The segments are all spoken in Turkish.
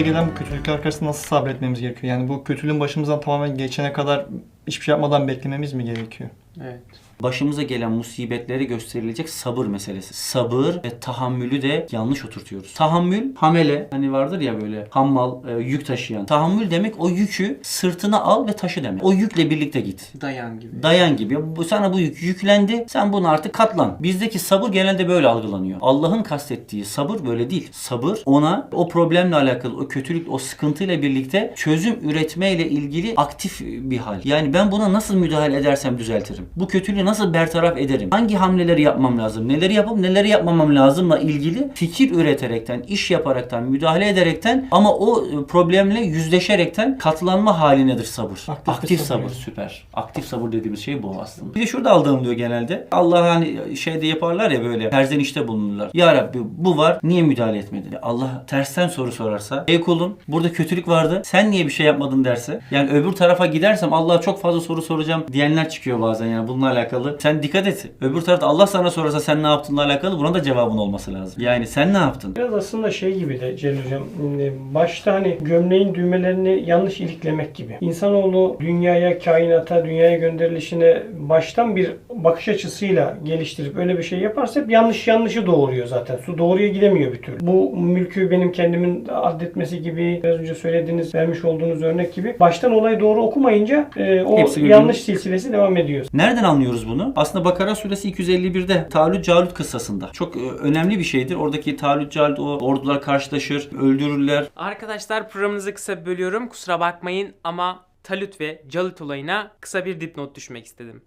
başımıza gelen bu kötülükler karşısında nasıl sabretmemiz gerekiyor? Yani bu kötülüğün başımızdan tamamen geçene kadar hiçbir şey yapmadan beklememiz mi gerekiyor? Evet. Başımıza gelen musibetleri gösterilecek sabır meselesi. Sabır ve tahammülü de yanlış oturtuyoruz. Tahammül, hamele hani vardır ya böyle hammal, e, yük taşıyan. Tahammül demek o yükü sırtına al ve taşı demek. O yükle birlikte git. Dayan gibi. Dayan gibi. Bu, sana bu yük yüklendi. Sen bunu artık katlan. Bizdeki sabır genelde böyle algılanıyor. Allah'ın kastettiği sabır böyle değil. Sabır ona o problemle alakalı, o kötülük, o sıkıntıyla birlikte çözüm üretmeyle ilgili aktif bir hal. Yani ben buna nasıl müdahale edersem düzeltirim. Bu kötülüğü nasıl bertaraf ederim? Hangi hamleleri yapmam lazım? Neleri yapıp neleri yapmamam lazımla ilgili fikir üreterekten, iş yaparaktan, müdahale ederekten ama o e, problemle yüzleşerekten katlanma halinedir sabır. Aktif Aktif, sabır sabır. Süper. Aktif sabır dediğimiz şey bu aslında. Bir de şurada aldığım diyor genelde. Allah hani şeyde yaparlar ya böyle terzenişte bulunurlar. Ya Rabbi bu var niye müdahale etmedin? Allah tersten soru sorarsa ey kulum burada kötülük vardı sen niye bir şey yapmadın derse yani öbür tarafa gidersem Allah'a çok fazla soru soracağım diyenler çıkıyor bazen yani bununla alakalı. Sen dikkat et. Öbür tarafta Allah sana sorarsa sen ne yaptığınla alakalı buna da cevabın olması lazım. Yani sen ne yaptın? Biraz aslında şey gibi de Celil Hocam, e, başta hani gömleğin düğmelerini yanlış iliklemek gibi. İnsanoğlu dünyaya, kainata, dünyaya gönderilişine baştan bir bakış açısıyla geliştirip öyle bir şey yaparsa hep yanlış yanlışı doğuruyor zaten. Su doğruya gidemiyor bir türlü. Bu mülkü benim kendimin adetmesi gibi, biraz önce söylediğiniz, vermiş olduğunuz örnek gibi. Baştan olayı doğru okumayınca e, o Hepsi yanlış silsilesi devam ediyor. Nereden anlıyoruz bunu? Aslında Bakara suresi 251'de Talut Calut kıssasında. Çok e, önemli bir şeydir. Oradaki Talut Calut o ordular karşılaşır, öldürürler. Arkadaşlar programınızı kısa bölüyorum. Kusura bakmayın ama Talut ve Calut olayına kısa bir dipnot düşmek istedim.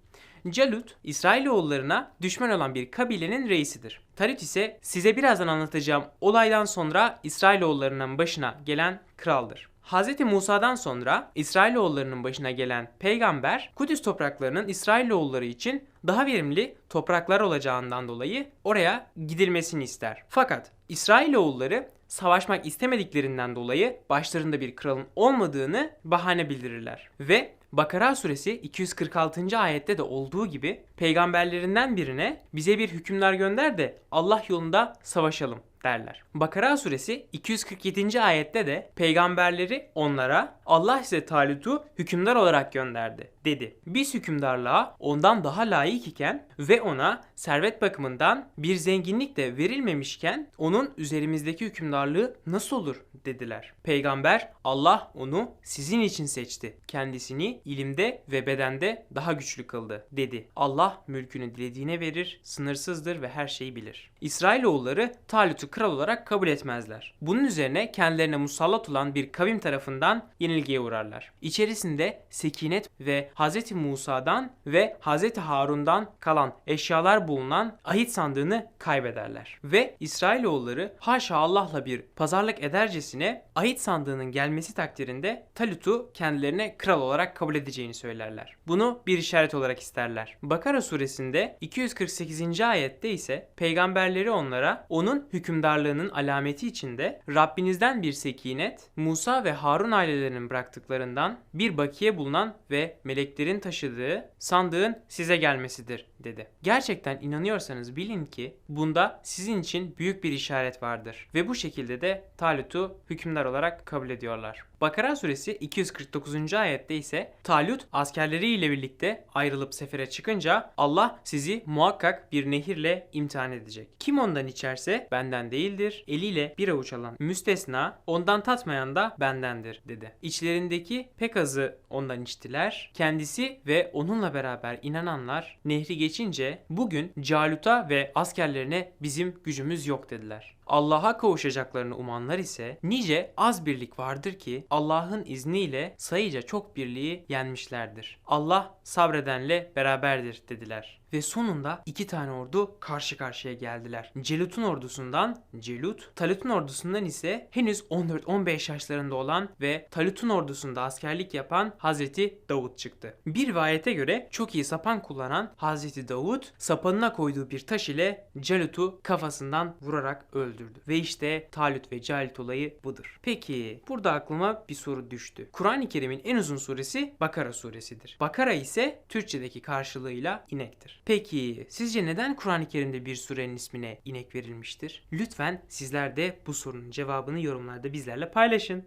Calut, İsrailoğullarına düşman olan bir kabilenin reisidir. Talut ise size birazdan anlatacağım olaydan sonra İsrailoğullarının başına gelen kraldır. Hz. Musa'dan sonra İsrailoğullarının başına gelen peygamber Kudüs topraklarının İsrailoğulları için daha verimli topraklar olacağından dolayı oraya gidilmesini ister. Fakat İsrailoğulları savaşmak istemediklerinden dolayı başlarında bir kralın olmadığını bahane bildirirler. Ve Bakara suresi 246. ayette de olduğu gibi peygamberlerinden birine bize bir hükümler gönder de Allah yolunda savaşalım derler. Bakara suresi 247. ayette de peygamberleri onlara Allah size Talut'u hükümdar olarak gönderdi dedi. Biz hükümdarlığa ondan daha layık iken ve ona servet bakımından bir zenginlik de verilmemişken onun üzerimizdeki hükümdarlığı nasıl olur dediler. Peygamber Allah onu sizin için seçti. Kendisini ilimde ve bedende daha güçlü kıldı dedi. Allah mülkünü dilediğine verir, sınırsızdır ve her şeyi bilir. İsrailoğulları Talut'u kral olarak kabul etmezler. Bunun üzerine kendilerine musallat olan bir kavim tarafından yenilgiye uğrarlar. İçerisinde sekinet ve Hz. Musa'dan ve Hz. Harun'dan kalan eşyalar bulunan ahit sandığını kaybederler. Ve İsrailoğulları haşa Allah'la bir pazarlık edercesine ahit sandığının gelmesi takdirinde Talut'u kendilerine kral olarak kabul edeceğini söylerler. Bunu bir işaret olarak isterler. Bakara suresinde 248. ayette ise peygamberleri onlara onun hükümdarlığının alameti içinde Rabbinizden bir sekinet, Musa ve Harun ailelerinin bıraktıklarından bir bakiye bulunan ve meleklerin taşıdığı sandığın size gelmesidir dedi. Gerçekten inanıyorsanız bilin ki bunda sizin için büyük bir işaret vardır ve bu şekilde de Talut'u hükümdar olarak kabul ediyorlar. Bakara suresi 249. ayette ise Talut askerleriyle birlikte ayrılıp sefere çıkınca Allah sizi muhakkak bir nehirle imtihan edecek. Kim ondan içerse benden değildir. Eliyle bir avuç alan müstesna ondan tatmayan da bendendir dedi. İçlerindeki pek azı ondan içtiler. Kendisi ve onunla beraber inananlar nehri geçince bugün Calut'a ve askerlerine bizim gücümüz yok dediler. Allah'a kavuşacaklarını umanlar ise nice az birlik vardır ki Allah'ın izniyle sayıca çok birliği yenmişlerdir. Allah sabredenle beraberdir dediler. Ve sonunda iki tane ordu karşı karşıya geldiler. Celut'un ordusundan Celut, Talut'un ordusundan ise henüz 14-15 yaşlarında olan ve Talut'un ordusunda askerlik yapan Hazreti Davut çıktı. Bir rivayete göre çok iyi sapan kullanan Hazreti Davut sapanına koyduğu bir taş ile Celut'u kafasından vurarak öldürdü. Ve işte Talut ve Calut olayı budur. Peki burada aklıma bir soru düştü. Kur'an-ı Kerim'in en uzun suresi Bakara suresidir. Bakara ise Türkçedeki karşılığıyla inektir. Peki sizce neden Kur'an-ı Kerim'de bir surenin ismine inek verilmiştir? Lütfen sizler de bu sorunun cevabını yorumlarda bizlerle paylaşın.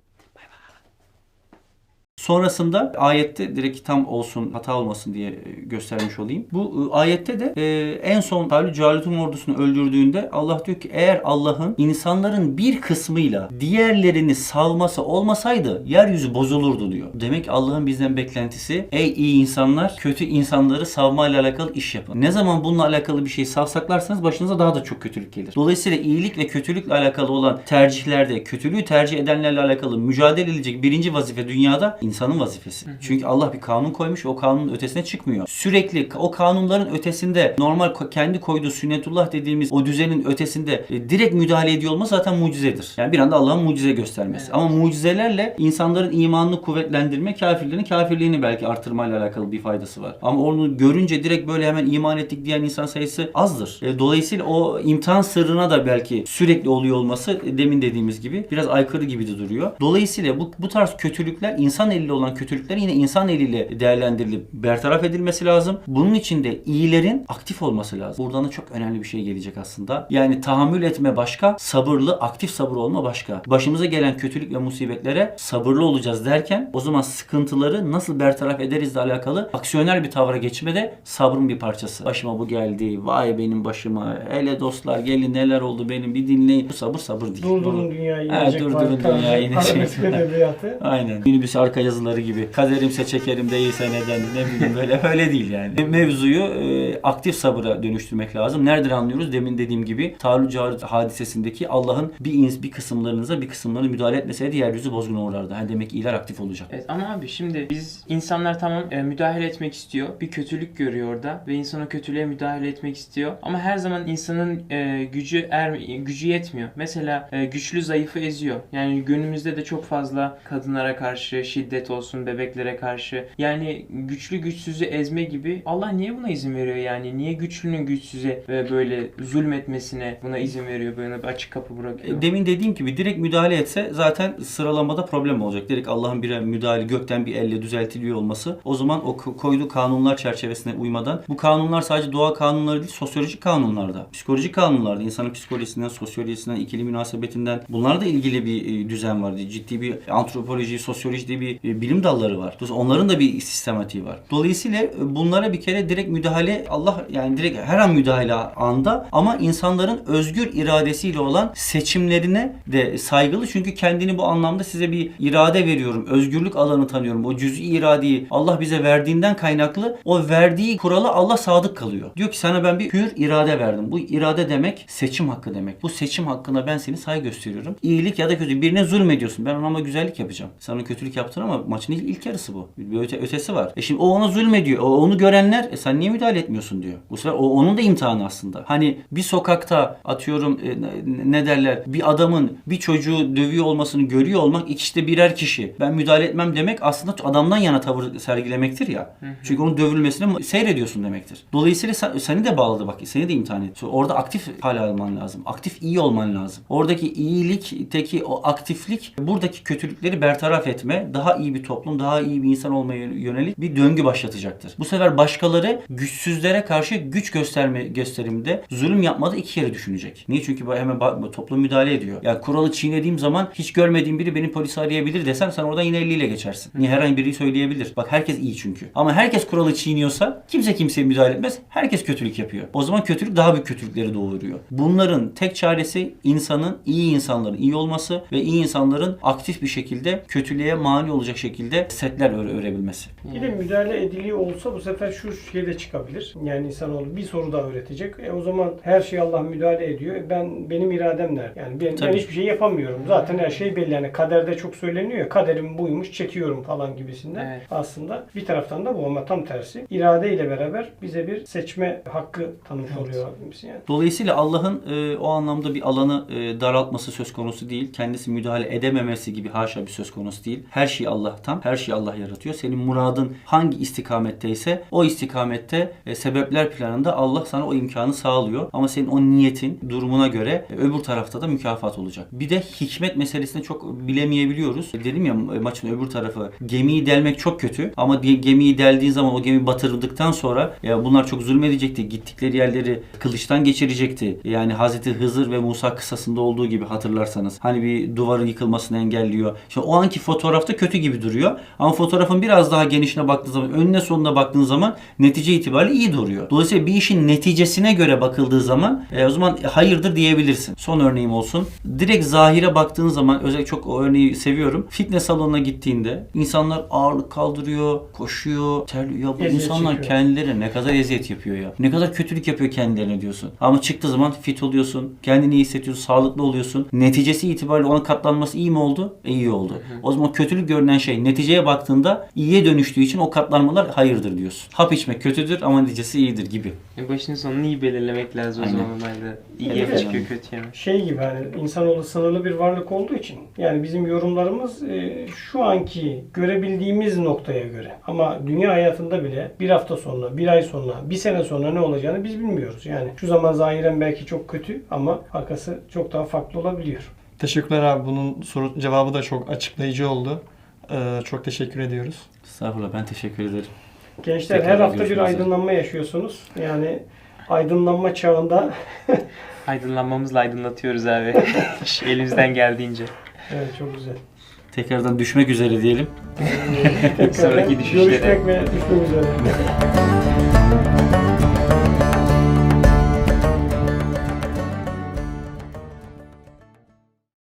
Sonrasında ayette direkt tam olsun hata olmasın diye e, göstermiş olayım. Bu e, ayette de e, en son Talut Calut'un ordusunu öldürdüğünde Allah diyor ki eğer Allah'ın insanların bir kısmıyla diğerlerini savması olmasaydı yeryüzü bozulurdu diyor. Demek Allah'ın bizden beklentisi ey iyi insanlar kötü insanları savmayla alakalı iş yapın. Ne zaman bununla alakalı bir şey savsaklarsanız başınıza daha da çok kötülük gelir. Dolayısıyla iyilik ve kötülükle alakalı olan tercihlerde kötülüğü tercih edenlerle alakalı mücadele edilecek birinci vazife dünyada insanın vazifesi. Çünkü Allah bir kanun koymuş o kanunun ötesine çıkmıyor. Sürekli o kanunların ötesinde normal kendi koyduğu sünnetullah dediğimiz o düzenin ötesinde e, direkt müdahale ediyor olma zaten mucizedir. Yani bir anda Allah'ın mucize göstermesi. Ama mucizelerle insanların imanını kuvvetlendirme, kafirlerin kafirliğini belki artırmayla alakalı bir faydası var. Ama onu görünce direkt böyle hemen iman ettik diyen insan sayısı azdır. E, Dolayısıyla o imtihan sırrına da belki sürekli oluyor olması e, demin dediğimiz gibi biraz aykırı gibi de duruyor. Dolayısıyla bu, bu tarz kötülükler insan eliyle olan kötülükler yine insan eliyle değerlendirilip bertaraf edilmesi lazım. Bunun için de iyilerin aktif olması lazım. Buradan da çok önemli bir şey gelecek aslında. Yani tahammül etme başka, sabırlı, aktif sabır olma başka. Başımıza gelen kötülük ve musibetlere sabırlı olacağız derken o zaman sıkıntıları nasıl bertaraf edirizle alakalı aksiyonel bir tavra geçme de sabrın bir parçası. Başıma bu geldi, vay benim başıma, hele dostlar gelin neler oldu benim bir dinleyin. Bu sabır sabır değil. Durdurun dünyayı inecek durdurun dünyayı inecek. arabesk edebiyatı. Aynen. Minibüs arka yazıları gibi. Kaderimse çekerim değilse neden ne bileyim böyle öyle değil yani. Mevzuyu e, aktif sabıra dönüştürmek lazım. Nereden anlıyoruz? Demin dediğim gibi Talut Calut hadisesindeki Allah'ın bir ins bir kısımlarınıza bir kısımlarına müdahale etmeseydi yeryüzü bozgun uğrardı. Yani demek ki iyiler aktif olacak. Evet ama abi şimdi biz insanlar tamam e, müdahale etmek istiyor. Bir kötülük görüyor orada ve insan o kötülüğe müdahale etmek istiyor. Ama her zaman insanın e, gücü er gücü yetmiyor. Mesela e, güçlü zayıfı eziyor. Yani günümüzde de çok fazla kadınlara karşı şiddet olsun, bebeklere karşı. Yani güçlü güçsüzü ezme gibi. Allah niye buna izin veriyor yani? Niye güçlünün güçsüze ve böyle zulmetmesine buna izin veriyor? Böyle bir açık kapı bırakıyor. E, Demin dediğim gibi direkt müdahale etse zaten sıralamada problem olacak. Direkt Allah'ın bir müdahale gökten bir elle düzeltiliyor olması o zaman o ko- koyduğu kanunlar çerçevesine uymadan bu kanunlar sadece doğa kanunları değil sosyolojik kanunlarda, psikolojik kanunlarda insanın psikolojisinden, sosyolojisinden, ikili münasebetinden bunlarla da ilgili bir e, düzen var. Ciddi bir antropoloji, sosyoloji diye bir e, bilim dalları var. Onların da bir sistematiği var. Dolayısıyla e, bunlara bir kere direkt müdahale Allah yani direkt her an müdahale anda ama insanların özgür iradesiyle olan seçimlerine de saygılı. Çünkü kendini bu anlamda size bir irade veriyorum. Özgürlük alanı tanıyorum. O cüz'i iradeyi Allah bize verdiğinden kaynaklı o verdiği kurala Allah sadık kalıyor. Diyor ki sana ben bir hür irade verdim. Bu irade demek seçim hakkı demek. Bu seçim hakkına ben seni saygı gösteriyorum. İyilik ya da kötü. Birine zulmediyorsun. Ben ona ama güzellik yapacağım. Sana kötülük yaptın ama maçın ilk, ilk yarısı bu. Bir öte, ötesi var. E şimdi o ona zulmediyor. O onu görenler e sen niye müdahale etmiyorsun diyor. Bu sefer o onun da imtihanı aslında. Hani bir sokakta atıyorum e, ne- derler bir adamın bir çocuğu dövüyor olmasını görüyor olmak de birer kişi. Ben müdahale etmem demek aslında adamdan yana tavır sergilemektir ya. Çünkü onun dövülmesini seyrediyorsun demektir. Dolayısıyla sen- seni de bağladı bak. Seni de imtihan etti. Orada aktif hal alman lazım. Aktif iyi olman lazım. Oradaki iyilikteki o aktiflik buradaki kötülükleri bertaraf etme, daha iyi bir toplum, daha iyi bir insan olmaya yönelik bir döngü başlatacaktır. Bu sefer başkaları güçsüzlere karşı güç gösterme gösterimde zulüm yapmadı iki kere düşünecek. Niye? Çünkü hemen toplum müdahale ediyor. Yani kuralı çiğnediğim zaman hiç görmediğim biri beni polise arayabilir desem sen oradan yine eliyle geçersin. Niye? Herhangi biri söyleyebilir. Bak herkes iyi çünkü. Ama herkes kuralı çiğniyorsa kimse kimseye müdahale etmez. Herkes kötülük yapıyor. O zaman kötülük daha büyük kötülükleri doğuruyor. Bunların tek çaresi insanın, iyi insanların iyi olması ve iyi insanların aktif bir şekilde kötülüğe mani olacak şekilde setler öre- örebilmesi. Bir de müdahale ediliyor olsa bu sefer şu şey de çıkabilir. Yani insanoğlu bir soru daha öğretecek. E o zaman her şey Allah müdahale ediyor. E ben benim iradem nerede? Yani ben, ben hiçbir şey yapamıyorum. Zaten her şey belli. Yani kaderde çok söyleniyor ya. Kaderim buymuş, çekiyorum falan gibisinden. Evet. Aslında bir taraftan da bu ama tam tersi. İrade ile beraber bize bir seçme hakkı tanımış oluyor Rabbimiz yani. Dolayısıyla Allah'ın e, o anlamda bir alanı e, daraltması söz konusu değil. Kendisi müdahale edememesi gibi haşa bir söz konusu değil. Her şeyi Allah Allah'tan. Her şeyi Allah yaratıyor. Senin muradın hangi istikametteyse o istikamette e, sebepler planında Allah sana o imkanı sağlıyor. Ama senin o niyetin durumuna göre e, öbür tarafta da mükafat olacak. Bir de hikmet meselesini çok bilemeyebiliyoruz. Dedim ya e, maçın öbür tarafı gemiyi delmek çok kötü ama gemiyi deldiğin zaman o gemi batırıldıktan sonra ya bunlar çok zulmedecekti. Gittikleri yerleri kılıçtan geçirecekti. Yani Hazreti Hızır ve Musa kısasında olduğu gibi hatırlarsanız. Hani bir duvarın yıkılmasını engelliyor. Şimdi o anki fotoğrafta kötü gibi duruyor. Ama fotoğrafın biraz daha genişine baktığın zaman, önüne sonuna baktığın zaman netice itibariyle iyi duruyor. Dolayısıyla bir işin neticesine göre bakıldığı zaman e, o zaman hayırdır diyebilirsin. Son örneğim olsun. Direkt zahire baktığın zaman özellikle çok o örneği seviyorum. Fitness salonuna gittiğinde insanlar ağırlık kaldırıyor, koşuyor, terliyor. Ya bu Eziyet insanlar çekiyor. kendileri ne kadar eziyet yapıyor ya. Ne kadar kötülük yapıyor kendilerine diyorsun. Ama çıktığı zaman fit oluyorsun, kendini iyi hissediyorsun, sağlıklı oluyorsun. Neticesi itibariyle ona katlanması iyi mi oldu? E, iyi oldu. O zaman kötülük görünen şey neticeye baktığında iyiye dönüştüğü için o katlanmalar hayırdır diyorsun. Hap içmek kötüdür ama neticesi iyidir gibi. E, Başının sonunu iyi belirlemek lazım o Aynen. zaman olayda. İyi Evet. çıkıyor kötü mi? şey gibi hani insanoğlu sınırlı bir varlık olduğu için yani bizim yorumlarımız e, şu anki görebildiğimiz noktaya göre ama dünya hayatında bile bir hafta sonra, bir ay sonra, bir sene sonra ne olacağını biz bilmiyoruz. Yani şu zaman zahiren belki çok kötü ama arkası çok daha farklı olabiliyor. Teşekkürler abi. Bunun soru cevabı da çok açıklayıcı oldu. Ee, çok teşekkür ediyoruz. Estağfurullah ben teşekkür ederim. Gençler Tekrar her hafta bir üzere. aydınlanma yaşıyorsunuz. Yani aydınlanma çağında Aydınlanmamızla aydınlatıyoruz abi. Elimizden geldiğince. evet çok güzel. Tekrardan düşmek üzere diyelim. Sonraki düşüşlere. görüşmek ve düşmek üzere.